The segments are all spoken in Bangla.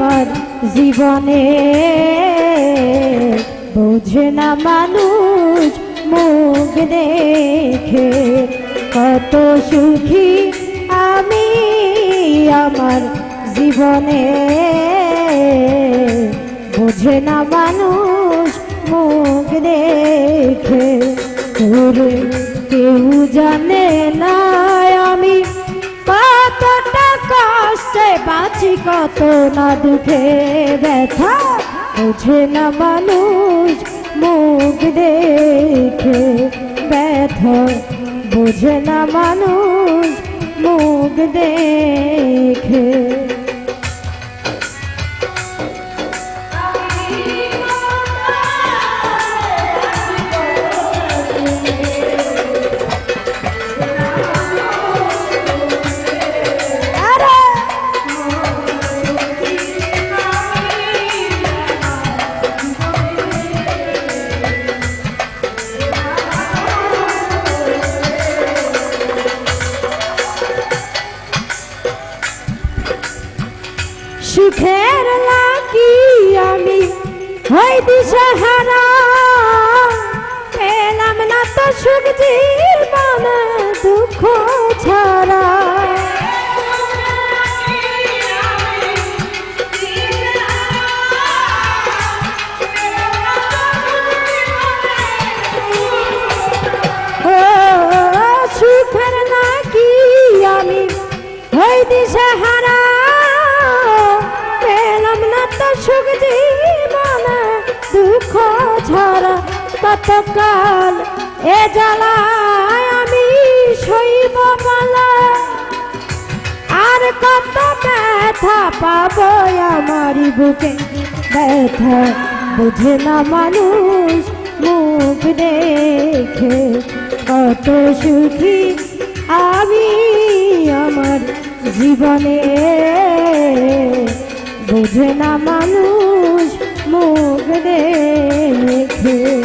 আমার জীবনে। বোঝে না মানুষ মুখ দেখে কত সুখী আমি আমার জীবনে। বোঝে না মানুষ মুখ দেখে কেউ জানে না আমি কতটা কষ্টে বাঁচি কত না দুঃখে ব্যথা? বুঝে না মানুষ মুখ দেখে ব্যথা। বুঝে না মানুষ মুখ দেখে সুখের লাগি আমি হই দিশাহারা। পেলাম না তো সুখ জীবন দুঃখ কতকাল এ জ্বালায় আমি সইব বলা। আর কত ব্যথা পাবো আমার বুকে। ব্যথা বুঝে না মানুষ মুখ দেখে কত সুখী আমি আমার জীবনে। বুঝে না মানুষ মুখ দেখে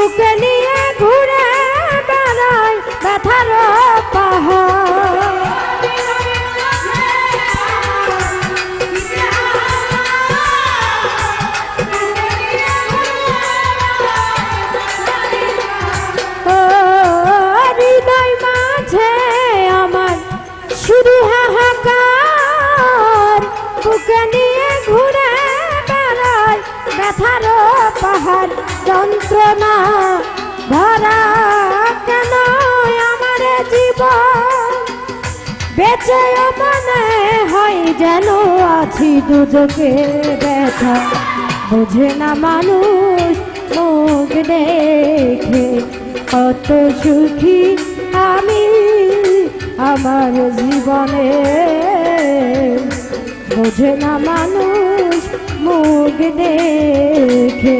বুকে পাহাড় যন্ত্রণা ধরা কেন আমার জীবন? বেঁচে মনে হয় যেন আছি দুজকে ব্যথা। বোঝে না মানুষ মুখ দেখে কত সুখী আমি আমার জীবনে। বোঝে না মানুষ মুখ দেখে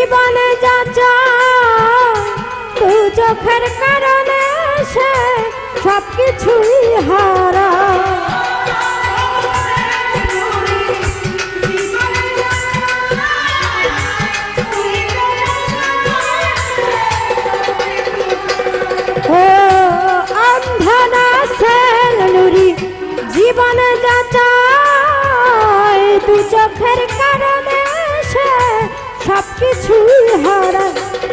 জীবনে যা তু চোখের কারণে সে সব কিছুই হারা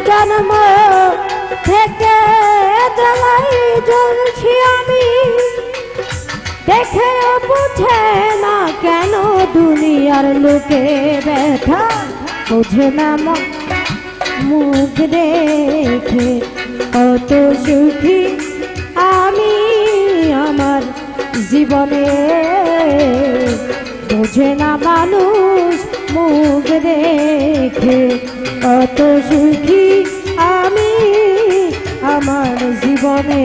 জন্ম থেকে জ্বালাই জ্বলছি আমি। দেখে বুঝে না কেন দুনিয়ার লোকে ব্যথা, বুঝে না মন মুখ দেখে কত সুখী আমি আমার জীবনে। বোঝে না মানুষ দেখে কত সুখী আমি আমার জীবনে।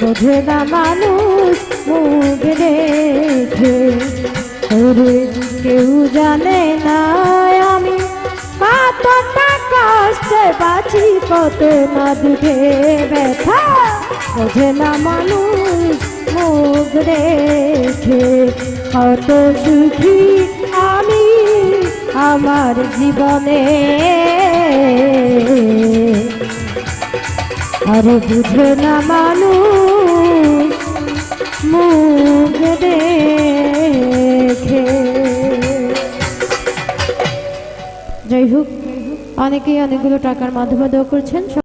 বোঝে না মানুষ মুখ দেখে। ওরে, কেউ জানে না আমি কতটা কষ্টে বাঁচি, কত না দুধে ব্যথা। বোঝে না মানুষ মুখ দেখে কত সুখী আমার জীবনে। আর বুঝে না মানু মুখ দেখে। যাই হোক, অনেকেই অনেকগুলো টাকার মাধ্যমে দেওয়া করছেন।